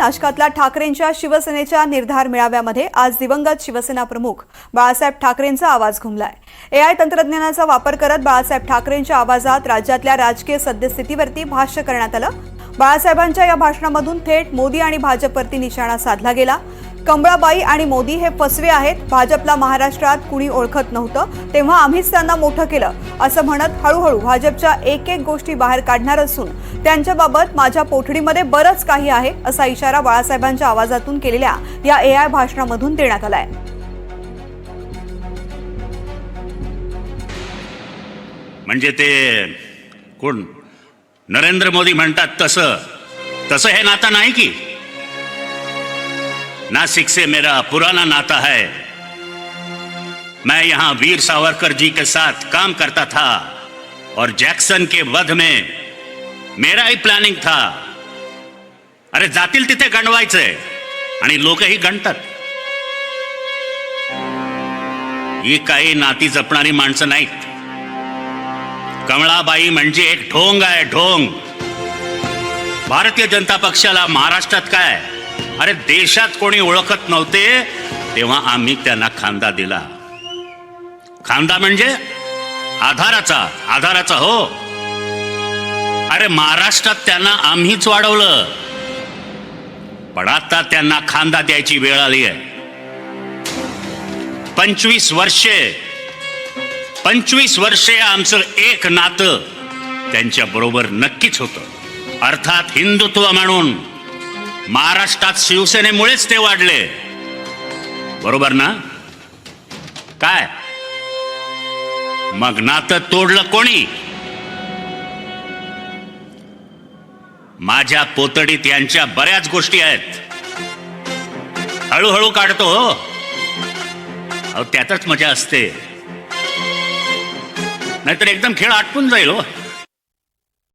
नाशकातल्या ठाकरेंच्या शिवसेनेच्या निर्धार मेळाव्यामध्ये आज दिवंगत शिवसेना प्रमुख बाळासाहेब ठाकरेंचा आवाज घुमलाय. एआय तंत्रज्ञानाचा वापर करत बाळासाहेब ठाकरेंच्या आवाजात राज्यातल्या राजकीय सद्यस्थितीवरती भाष्य करण्यात आलं. बाळासाहेबांच्या या भाषणामधून थेट मोदी आणि भाजपवरती निशाणा साधला गेला. कमळाबाई आणि मोदी हे फसवे आहेत. भाजपला महाराष्ट्रात कुणी ओळखत नव्हतं. तेव्हा आम्हीच त्यांना मोठं केलं. असं म्हणत हळूहळू भाजपच्या एक एक गोष्टी बाहेर काढणार असून त्यांच्याबाबत माझ्या पोठडीमध्ये बरंच काही आहे असा इशारा बाळासाहेबांच्या आवाजातून केलेल्या या एआय भाषणामधून देण्यात आलाय. म्हणजे ते कोण? नरेंद्र मोदी म्हणतात तसं. तसं हे नातं नाही की. नासिक से मेरा पुराना नाता है। मैं यहां वीर सावरकर जी के साथ काम करता था और जैक्सन के वध में मेरा ही प्लॅनिंग था। अरे जातील तिथे गणवायचंय आणि लोकही गणतात। ही काही नाती जपणारी माणसं नाहीत। कमळाबाई म्हणजे एक ढोंग आहे ढोंग। भारतीय जनता पक्षाला महाराष्ट्रात काय? अरे देशात कोणी ओळखत नव्हते तेव्हा आम्ही त्यांना खांदा दिला. खांदा म्हणजे आधाराचा आधाराचा हो. अरे महाराष्ट्रात त्यांना आम्हीच वाढवलं. पण आता त्यांना खांदा द्यायची वेळ आली आहे. पंचवीस वर्षे पंचवीस वर्षे आमचं एक नातं त्यांच्या बरोबर नक्कीच होतं. अर्थात हिंदुत्व म्हणून. महाराष्ट्रात शिवसेनेमुळेच ते वाढले. बरोबर ना? काय? मग नातं तोडलं कोणी? माझ्या पोतडीत यांच्या बऱ्याच गोष्टी आहेत. हळूहळू काढतो हो. अहो त्यातच मजा असते. नाहीतर एकदम खेळ आटपून जाईल हो.